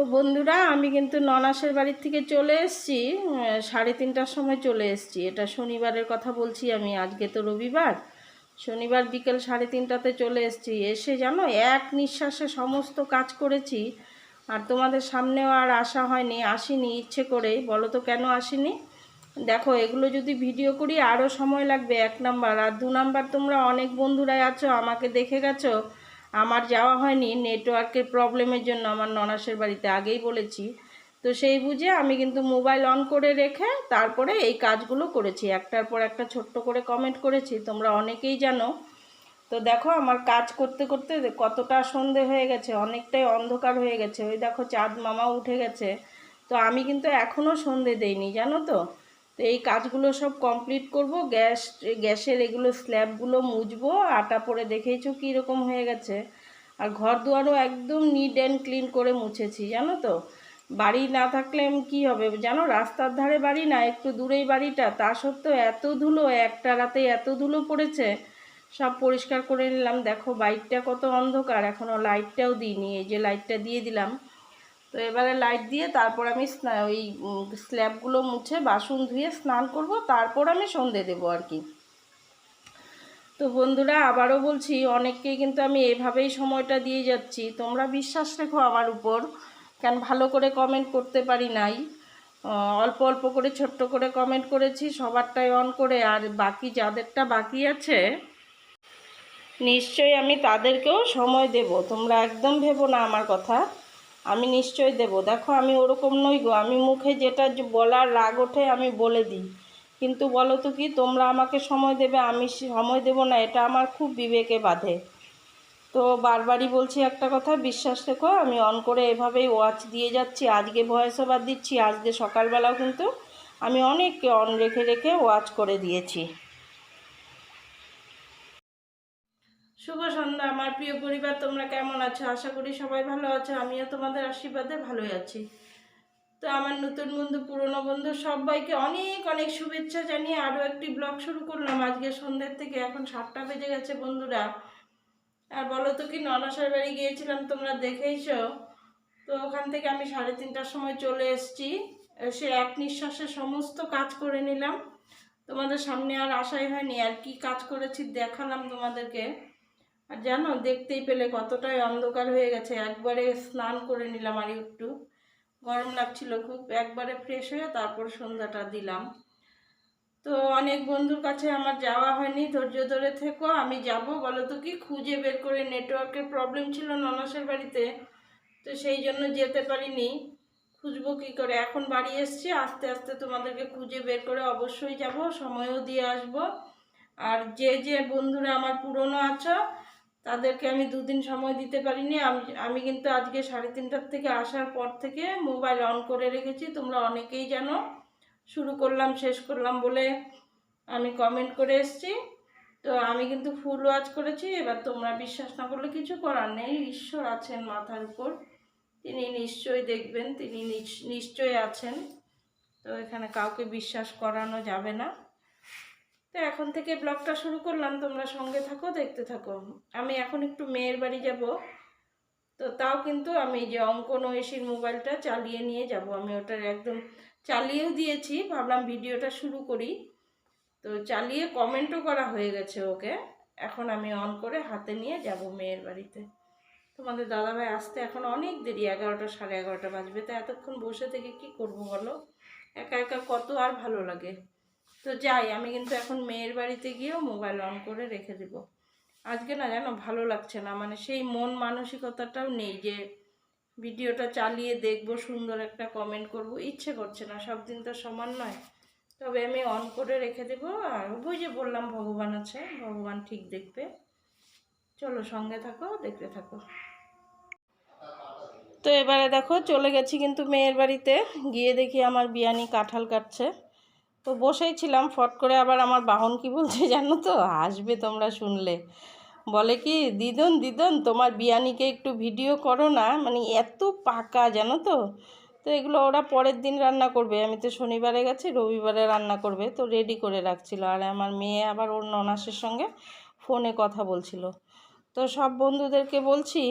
তো বন্ধুরা, আমি কিন্তু ননাসের বাড়ির থেকে চলে এসেছি সাড়ে তিনটার সময় চলে এসেছি। এটা শনিবারের কথা বলছি আমি, আজকে তো রবিবার। শনিবার বিকেল সাড়ে তিনটাতে চলে এসেছি। এসে জানো, এক নিঃশ্বাসে সমস্ত কাজ করেছি, আর তোমাদের সামনেও আর আসা হয়নি, আসিনি, ইচ্ছে করে বলো তো কেন আসিনি? দেখো, এগুলো যদি ভিডিও করি, আরও সময় লাগবে, এক নাম্বার। আর দু নাম্বার, তোমরা অনেক বন্ধুরাই আছো, আমাকে দেখে গেছো আমার যাওয়া হয়নি নেটওয়ার্কের প্রবলেমের জন্য আমার ননাসের বাড়িতে আগেই বলেছি। তো সেই বুঝে আমি কিন্তু মোবাইল অন করে রেখে তারপরে এই কাজগুলো করেছি। একটার পর একটা ছোট্ট করে কমেন্ট করেছি, তোমরা অনেকেই জানো। তো দেখো আমার কাজ করতে করতে কতটা সন্ধে হয়ে গেছে, অনেকটাই অন্ধকার হয়ে গেছে। ওই দেখো চাঁদ মামা উঠে গেছে। তো আমি কিন্তু এখনও সন্ধে দেইনি, জানো তো? তো এই কাজগুলো সব কমপ্লিট করব, গ্যাস, গ্যাসের এগুলো স্ল্যাবগুলো মুছবো, আটা পরে দেখেইছো কীরকম হয়ে গেছে। আর ঘর দুয়ারও একদম নিট অ্যান্ড ক্লিন করে মুছেছি, জানো তো? বাড়ি না থাকলে কি হবে? জানো, রাস্তার ধারে বাড়ি না, একটু দূরেই বাড়িটা। তা সত্ত্বেও এত ধুলো, একটা রাতে এত ধুলো পড়েছে। সব পরিষ্কার করে নিলাম। দেখো, বাইকটা কত অন্ধকার এখনও লাইটটাও দিইনি। এই যে লাইটটা দিয়ে দিলাম। তো এবারে লাইট দিয়ে তারপর আমি ওই স্ল্যাবগুলো মুছে বাসন ধুয়ে স্নান করব, তারপর আমি সন্ধে দেবো আর কি। তো বন্ধুরা, আবারও বলছি, অনেককেই কিন্তু আমি এভাবেই সময়টা দিয়ে যাচ্ছি। তোমরা বিশ্বাস রেখো আমার উপর, কেন ভালো করে কমেন্ট করতে পারি নাই। অল্প অল্প করে, ছোট্ট করে কমেন্ট করেছি, সবারটাই অন করে, আর বাকি যাদেরটা বাকি আছে, নিশ্চয়ই আমি তাদেরকেও সময় দেব। তোমরা একদম ভেবো না আমার কথা। আমি নিশ্চয়ই দেব। দেখো, আমি ওরকম নই গো। আমি মুখে যেটা বলার রাগ ওঠে, আমি বলে দিই। কিন্তু বলো তো কি, তোমরা আমাকে সময় দেবে, আমি সময় দেব না, এটা আমার খুব বিবেকে বাধে। তো বারবারই বলছি একটা কথা, বিশ্বাস রেখো, আমি অন করে এভাবেই ওয়াচ দিয়ে যাচ্ছি। আজকে ভয়েস ওভার দিচ্ছি, আজকে সকালবেলাও কিন্তু আমি অনেককে অন রেখে রেখে ওয়াচ করে দিয়েছি। শুভ সন্ধ্যা, আমার প্রিয় পরিবার, তোমরা কেমন আছো? আশা করি সবাই ভালো আছো, আমিও তোমাদের আশীর্বাদে ভালোই আছি। তো আমার নতুন বন্ধু, পুরনো বন্ধু, সবাইকে অনেক অনেক শুভেচ্ছা জানিয়ে আরও একটি ব্লগ শুরু করলাম। আজকে সন্ধ্যের থেকে এখন সাতটা বেজে গেছে বন্ধুরা। আর বলো তো কি, ননাসার বাড়ি গিয়েছিলাম, তোমরা দেখেইছো? তো ওখান থেকে আমি সাড়ে তিনটার সময় চলে এসেছি। সে এক নিঃশ্বাসে সমস্ত কাজ করে নিলাম। তোমাদের সামনে আর আশাই হয়নি, আর কি কাজ করেছি দেখালাম তোমাদেরকে। আর জানো, দেখতেই পেলে কতটাই অন্ধকার হয়ে গেছে। একবারে স্নান করে নিলাম আর একটু। গরম লাগছিল খুব। একবারে ফ্রেশ হয়ে তারপর সন্ধ্যাটা দিলাম। তো অনেক বন্ধুর কাছে আমার যাওয়া হয়নি। ধৈর্য ধরে থেকো, আমি যাব। বলো তো কি, খুঁজে বের করে নেটওয়ার্কের প্রবলেম ছিল ননাসের বাড়িতে, তো সেই জন্য যেতে পারিনি। খুঁজবো কী করে? এখন বাড়ি এসছি, আস্তে আস্তে তোমাদেরকে খুঁজে বের করে অবশ্যই যাব। সময়ও দিয়ে আসব। আর যে যে বন্ধুরা আমার পুরনো আছো তাদেরকে আমি দুদিন সময় দিতে পারিনি। আমি কিন্তু আজকে সাড়ে তিনটার থেকে আসার পর থেকে মোবাইল অন করে রেখেছি। তোমরা অনেকেই জানো, শুরু করলাম, শেষ করলাম বলে আমি কমেন্ট করে এসেছি। তো আমি কিন্তু ফুল ওয়াচ করেছি। এবার তোমরা বিশ্বাস না করলে কিছু করার নেই। ঈশ্বর আছেন মাথার উপর। তিনি নিশ্চয়ই দেখবেন, তিনি নিশ- নিশ্চয়ই আছেন। তো এখানে কাউকে বিশ্বাস করানো যাবে না। তো এখন থেকে ব্লগটা শুরু করলাম, তোমরা সঙ্গে থাকো, দেখতে থাকো। আমি এখন একটু মেয়ের বাড়ি যাব। তো তাও কিন্তু আমি যে অঙ্কন ঐশীর মোবাইলটা চালিয়ে নিয়ে যাব। আমি ওটার একদম চালিয়েও দিয়েছি, ভাবলাম ভিডিওটা শুরু করি। তো চালিয়ে কমেন্টও করা হয়ে গেছে ওকে। এখন আমি অন করে হাতে নিয়ে যাব মেয়ের বাড়িতে। তোমাদের দাদাভাই আসতে এখন অনেক দেরি, এগারোটা সাড়ে এগারোটা বাজবে। তো এতক্ষণ বসে থেকে কি করব বলো? একা একা কত আর ভালো লাগে? তো যাই, আমি কিন্তু এখন মেয়ের বাড়িতে গিয়েও মোবাইল অন করে রেখে দেব। আজকে না জানো, ভালো লাগছে না মানে সেই মন মানসিকতাটাও নেই যে ভিডিওটা চালিয়ে দেখব, সুন্দর একটা কমেন্ট করব, ইচ্ছে করছে না, সব দিন তো সমান নয়। তবে আমি অন করে রেখে দেব, আর যে বললাম ভগবান আছে, ভগবান ঠিক দেখবে। চলো সঙ্গে থাকো, দেখতে থাকো। তো এবারে দেখো, চলে গেছি কিন্তু মেয়ের বাড়িতে, গিয়ে দেখি আমার বিয়ানি কাঁঠাল কাটছে। তো বসেই ছিলাম, ফট করে আবার আমার বাহন কি বলছে জানো তো? আসবে তোমরা শুনলে। বলে কি, দিদন দিদন, তোমার বিয়ানিকে একটু ভিডিও করো না মানে এত পাকা জানো তো? তো এগুলো ওরা পরের দিন রান্না করবে। আমি তো শনিবারে গেছি, রবিবারে রান্না করবে। তো রেডি করে রাখছিল। আর আমার মেয়ে আবার ওর ননাসের সঙ্গে ফোনে কথা বলছিল। তো সব বন্ধুদেরকে বলছি,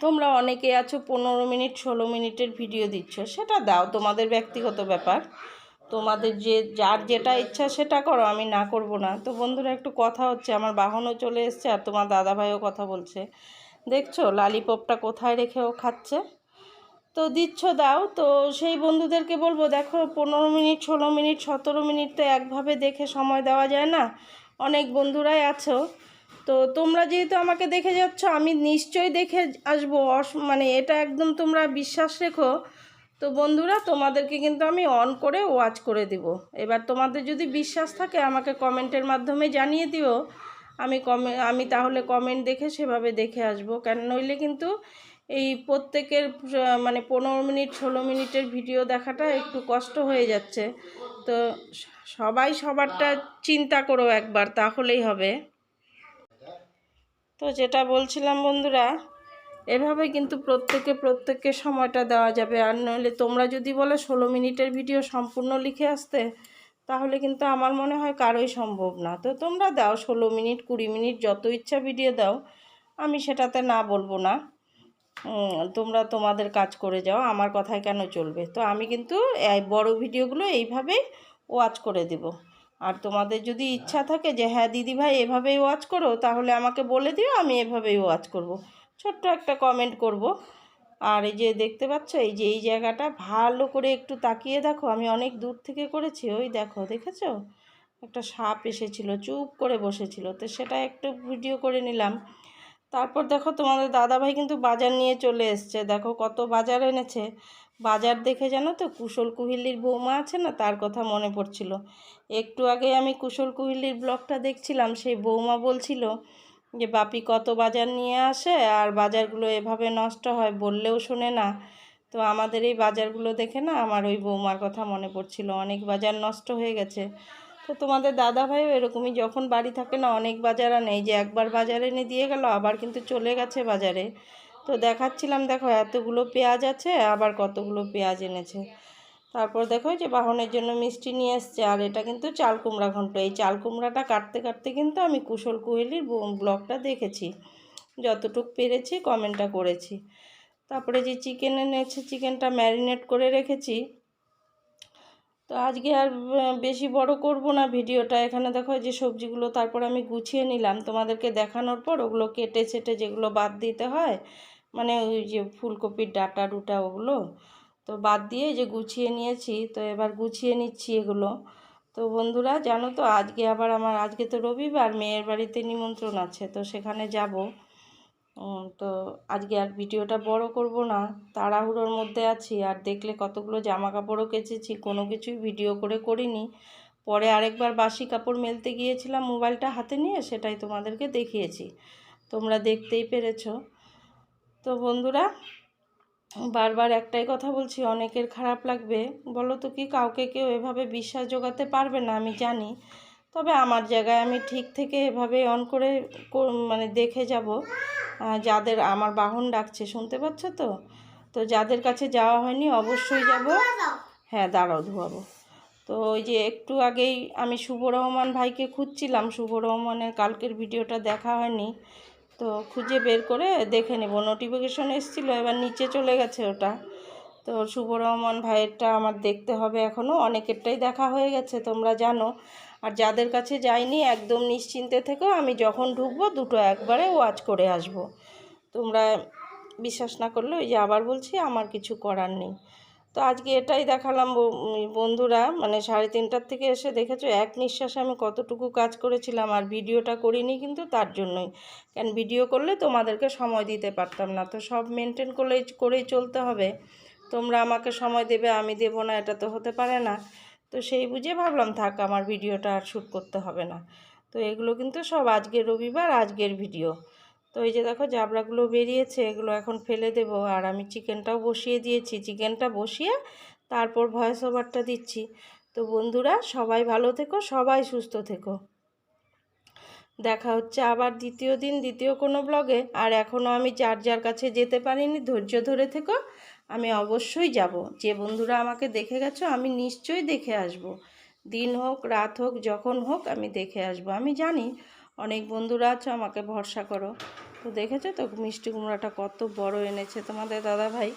তোমরা অনেকে আছো, পনেরো মিনিট, ষোলো মিনিটের ভিডিও দিচ্ছ। সেটা দাও, তোমাদের ব্যক্তিগত ব্যাপার। তোমাদের যে, যার যেটা ইচ্ছা সেটা করো, আমি না করব না। তো বন্ধুরা, একটু কথা হচ্ছে, আমার বাহনও চলে এসছে আর তোমার দাদাভাইও কথা বলছে। দেখছ, লালিপপটা কোথায় রেখে ও খাচ্ছে? তো দিচ্ছ, দাও। তো সেই বন্ধুদেরকে বলব, দেখো, পনেরো মিনিট, ষোলো মিনিট, সতেরো মিনিট তো একভাবে দেখে সময় দেওয়া যায় না। অনেক বন্ধুরাই আছো। তো তোমরা যেহেতু আমাকে দেখে যাচ্ছ, আমি নিশ্চয়ই দেখে আসব। মানে এটা একদম তোমরা বিশ্বাস রেখো। তো বন্ধুরা, তোমাদেরকে কিন্তু আমি অন করে ওয়াচ করে দিব। এবার তোমাদের যদি বিশ্বাস থাকে, আমাকে কমেন্টের মাধ্যমে জানিয়ে দিও। আমি কমে, আমি তাহলে কমেন্ট দেখে সেভাবে দেখে আসব। কেন, নইলে কিন্তু এই প্রত্যেকের মানে পনেরো মিনিট, ষোলো মিনিটের ভিডিও দেখাটা একটু কষ্ট হয়ে যাচ্ছে। তো সবাই সবারটা চিন্তা করো একবার, তাহলেই হবে। তো যেটা বলছিলাম বন্ধুরা এভাবে কিন্তু প্রত্যেকে প্রত্যেককে সময়টা দেওয়া যাবে। আর নইলে তোমরা যদি বলো ষোলো মিনিটের ভিডিও সম্পূর্ণ লিখে আসতে, তাহলে কিন্তু আমার মনে হয় কারোই সম্ভব না। তো তোমরা দাও ষোলো মিনিট, কুড়ি মিনিট যত ইচ্ছা ভিডিও দাও। আমি সেটাতে না বলব না। তোমরা তোমাদের কাজ করে যাও, আমার কথায় কেন চলবে? তো আমি কিন্তু বড় ভিডিওগুলো এইভাবেই ওয়াচ করে দেব। আর তোমাদের যদি ইচ্ছা থাকে যে হ্যাঁ দিদি ভাই এভাবেই ওয়াচ করো, তাহলে আমাকে বলে দিও, আমি এভাবেই ওয়াচ করব। ছোট্ট একটা কমেন্ট করব। আর এই যে দেখতে পাচ্ছ, এই যে এই জায়গাটা, ভালো করে একটু তাকিয়ে দেখো, আমি অনেক দূর থেকে করেছি, ওই দেখো, দেখেছ? একটা সাপ এসেছিল, চুপ করে বসেছিল, তো সেটা একটু ভিডিও করে নিলাম। তারপর দেখো, তোমাদের দাদাভাই কিন্তু বাজার নিয়ে চলে এসছে, দেখো কত বাজার এনেছে। বাজার দেখে জানো তো, কুশল কুহিলির বৌমা আছে না, তার কথা মনে পড়ছিল। একটু আগে আমি কুশল কুহিলির ব্লগটা দেখছিলাম, সেই বৌমা বলছিল যে বাপি কত বাজার নিয়ে আসে আর বাজারগুলো এভাবে নষ্ট হয় বললেও শোনে না। তো আমাদের এই বাজারগুলো দেখে না আমার ওই বৌমার কথা মনে পড়ছিল, অনেক বাজার নষ্ট হয়ে গেছে। তো তোমাদের দাদা ভাইও এরকমই, যখন বাড়ি থাকে না অনেক বাজার আনে যে একবার বাজারে এনে দিয়ে গেল, আবার কিন্তু চলে গেছে বাজারে। তো দেখাচ্ছিলাম, দেখো এতগুলো পেঁয়াজ আছে, আবার কতগুলো পেঁয়াজ এনেছে। তারপর দেখো যে বাহনের জন্য মিষ্টি নিয়ে এসছে আর এটা কিন্তু চাল কুমড়া ঘন্ট। এই চাল কুমড়াটা কাটতে কাটতে কিন্তু আমি কুশল কোহেলির ব্লগটা দেখেছি। যতটুক পেরেছি কমেন্টটা করেছি। তারপরে যে চিকেন এনেছে, চিকেনটা ম্যারিনেট করে রেখেছি। তো আজকে আর বেশি বড় করব না ভিডিওটা। এখানে দেখো যে সবজিগুলো, তারপর আমি গুছিয়ে নিলাম। তোমাদেরকে দেখানোর পর ওগুলো কেটে ছেটে যেগুলো বাদ দিতে হয় মানে ওই যে ফুলকপির ডাটা ডুটা ওগুলো তো বাদ দিয়ে যে গুছিয়ে নিয়েছি, তো এবার গুছিয়ে নিচ্ছি এগুলো। তো বন্ধুরা, জানো তো, আজকে আবার আমার, আজকে তো রবিবার, মেয়ের বাড়িতে নিমন্ত্রণ আছে, তো সেখানে যাব। তো আজকে আর ভিডিওটা বড় করব না, তাড়াহুড়োর মধ্যে আছি, আর দেখলে কতগুলো জামা কাপড়ও কেচেছি, কোনো কিছুই ভিডিও করে করিনি। পরে আরেকবার বাসি কাপড় মেলতে গিয়েছিলাম, মোবাইলটা হাতে নিয়ে, সেটাই তোমাদেরকে দেখিয়েছি। তোমরা দেখতেই পেরেছ। তো বন্ধুরা বারবার একটাই কথা বলছি, অনেকের খারাপ লাগবে। বলো তো কি, কাউকে কেউ এভাবে বিশ্বাস জোগাতে পারবে না, আমি জানি। তবে আমার জায়গায় আমি ঠিক থেকে এভাবে অন করে মানে দেখে যাব। যাদের আমার বাহন ডাকছে, শুনতে পাচ্ছ তো? তো যাদের কাছে যাওয়া হয়নি, অবশ্যই যাব। হ্যাঁ দাঁড়াও, ধোয়াবো। তো ওই যে একটু আগেই আমি শুভ রহমান ভাইকে খুঁজছিলাম। শুভ রহমানের কালকের ভিডিওটা দেখা হয়নি। তো খুঁজে বের করে দেখে নেব। নোটিফিকেশন এসেছিল, এবার নিচে চলে গেছে ওটা। তো শুভ রহমান ভাইয়েরটা আমার দেখতে হবে এখনও অনেকেরটাই দেখা হয়ে গেছে, তোমরা জানো। আর যাদের কাছে যাইনি, একদম নিশ্চিন্তে থেকেও আমি যখন ঢুকবো, দুটো একবারে ওয়াচ করে আসব। তোমরা বিশ্বাস না করলে, ওই যে আবার বলছি, আমার কিছু করার নেই। তো আজকে এটাই দেখালাম বন্ধুরা মানে সাড়ে তিনটার থেকে এসে দেখেছ, এক নিঃশ্বাসে আমি কতটুকু কাজ করেছিলাম, আর ভিডিওটা করিনি কিন্তু তার জন্যই। কেন ভিডিও করলে তোমাদেরকে সময় দিতে পারতাম না, তো সব মেনটেন করলেই, করেই চলতে হবে। তোমরা আমাকে সময় দেবে, আমি দেবো না, এটা তো হতে পারে না। তো সেই বুঝে ভাবলাম, থাক, আমার ভিডিওটা আর শ্যুট করতে হবে না। তো এগুলো কিন্তু সব আজকের রবিবার, আজকের ভিডিও। তো এই যে দেখো জাবড়াগুলো বেরিয়েছে, এগুলো এখন ফেলে দেব। আর আমি চিকেনটাও বসিয়ে দিয়েছি। চিকেনটা বসিয়ে তারপর ভয়েস ওভারটা দিচ্ছি। তো বন্ধুরা, সবাই ভালো থেকো, সবাই সুস্থ থেকো। দেখা হচ্ছে আবার দ্বিতীয় দিন, দ্বিতীয় কোনো ব্লগে আর এখনও আমি যার যার কাছে যেতে পারিনি, ধৈর্য ধরে থেকো, আমি অবশ্যই যাব। যে বন্ধুরা আমাকে দেখে গেছো, আমি নিশ্চয়ই দেখে আসব। দিন হোক, রাত হোক, যখন হোক, আমি দেখে আসব। আমি জানি অনেক বন্ধুরা আছো, আমাকে ভরসা করো। তো দেখেছ তো মিষ্টি কুমড়াটা কত বড় এনেছে তোমাদের দাদা ভাই